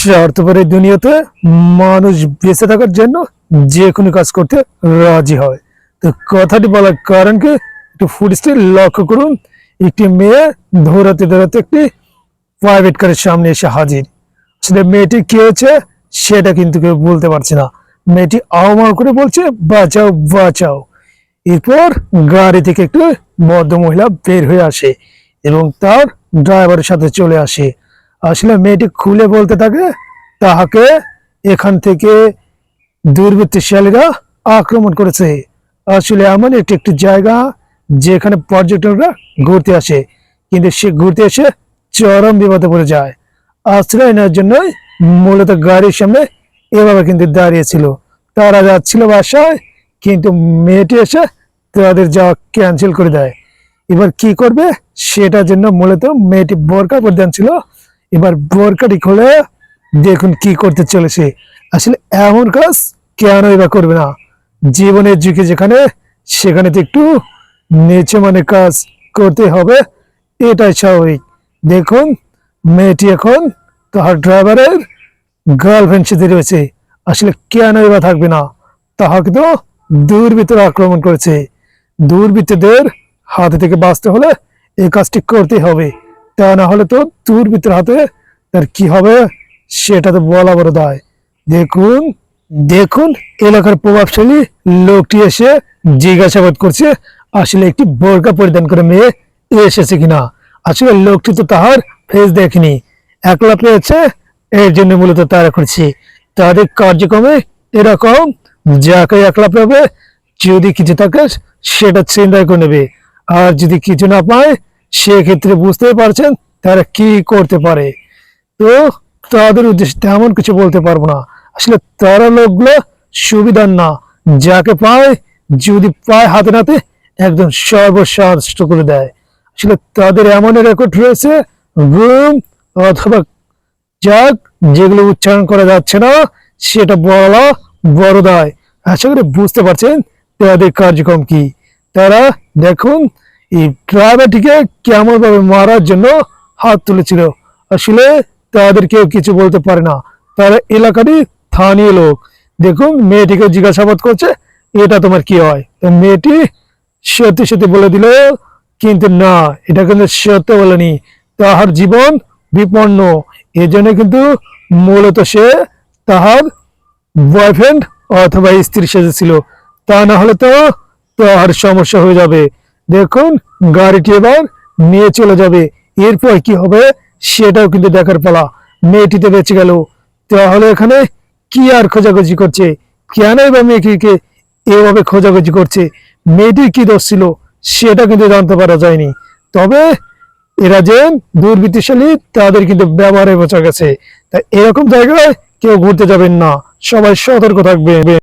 স্বার্থপরের দুনিয়াতে মানুষ বেঁচে থাকার জন্য যে কোনো কাজ করতে রাজি হয়। তো কথাটি বলার কারণকে একটু ফুটেজটি লক্ষ্য করুন। একটি মেয়ে ধরাতে ধরাতে একটি প্রাইভেট কারের সামনে এসে হাজির। আসলে মেয়েটি কি হয়েছে সেটা কিন্তু কেউ বলতে পারছে না। মেয়েটি আহ্বান করে বলছে, বাঁচাও বাঁচাও। এরপর গাড়ি থেকে একটু ভদ্র মহিলা বের হয়ে আসে এবং তার ড্রাইভারের সাথে চলে আসে। আসলে মেয়েটি খুলে বলতে থাকে, তাহাকে এখান থেকে দুর্বৃত্তশালীরা আক্রমণ করেছে। আসলে এমন একটি একটি জায়গা যেখানে পর্যটকরা ঘুরতে আসে, কিন্তু সে ঘুরতে এসে চরম বিপদে পড়ে যায়। আশ্রয় নেওয়ার জন্যই মূলত গাড়ির সামনে এভাবে কিন্তু দাঁড়িয়েছিল তারা যাচ্ছিল বাসায়, কিন্তু মেয়েটি এসে তাদের যাওয়া ক্যান্সেল করে দেয়। এবার কি করবে? সেটার জন্য মূলত মেয়েটি বোরকা পরিধান ছিল। এবার বোরকাটি খুলে দেখুন কি করতে চলেছে। আসলে এমন কাজ কেন এবার করবে না? জীবনের যুগে যেখানে সেখানে তো একটু নিচে মানে কাজ করতে হবে, এটাই স্বাভাবিক। দেখুন, মেয়েটি এখন তাহার ড্রাইভারের গার্লফ্রেন্ড সাথে রয়েছে। আসলে কেন এবার থাকবে না? তাহাকে তো দুর্বৃত্তরা আক্রমণ করেছে। দুর্বৃত্তদের হাতে থেকে বাঁচতে হলে এই কাজটি করতে হবে। তা না হলে তো দুর্বৃত্তের হাতে তার কি হবে সেটা তো বলা বড় দায়। দেখুন দেখুন, এলাকার প্রভাবশালী লোকটি এসে জিজ্ঞাসাবাদ করছে, আসলে একটি বোরকা পরিধান করে মেয়ে এসেছে কিনা। আসলে লোকটি তো তাহার ফেস দেখেনি। একলা পেয়েছে, এর জন্য মূলত তারা করছে তাদের কার্যক্রমে এরকম যাকে একলা পাবে, যদি কিছু থাকে সেটা চিন্তা করে নেবে। আর যদি কিছু না পায় সেক্ষেত্রে বুঝতেই পারছেন তারা কি করতে পারে। তো তাদের উদ্দেশ্যে তেমন কিছু বলতে পারব না। আসলে তারা লোকগুলো সুবিধার না। যাকে পায়, যদি পায় হাতে নাতে, একদম সর্বশ্রেষ্ঠ করে দেয়। আসলে তাদের এমন রেকর্ড রয়েছে গুম অথবা যাক, যেগুলো উচ্চারণ করা যাচ্ছে না, সেটা বলা বড় দায়। আশা করি বুঝতে পারছেন তাদের কার্যক্রম কি। তারা দেখুন ড্রাইভারটিকে কেমন ভাবে মারার জন্য হাত তুলেছিল? আসলে তাদের কেউ কিছু বলতে পারে না। তারা এলাকারই স্থানীয় লোক। দেখুন, মেয়েটিকে জিজ্ঞাসাবাদ করছে, এটা তোমার কি হয়? মেয়েটি সত্যি সত্যি বলে দিল, কিন্তু না, এটা কিন্তু সত্য বলেনি। তাহার জীবন বিপন্ন। এজন্য কিন্তু মূলত সে তাহার বয়ফ্রেন্ড অথবা স্ত্রী সেজেছিল তা না হলে তো তাহার সমস্যা হয়ে যাবে। দেখুন, গাড়িটি এবার নিয়ে চলে যাবে। এরপর কি হবে সেটাও কিন্তু দেখার পালা। মেয়েটিতে বেঁচে গেল। তাহলে এখানে কি আর খোঁজাখুঁজি করছে? কেনই বা মেয়েটিকে এভাবে খোঁজাখুঁজি করছে? মেয়েটির কি দোষ ছিল সেটা কিন্তু জানতে পারা যায়নি। তবে এরা যে দুর্বৃত্তিশালী, তাদের কিন্তু ব্যবহারে বোঝা গেছে। তাই এরকম জায়গায় কেউ ঘুরতে যাবেন না। সবাই সতর্ক থাকবে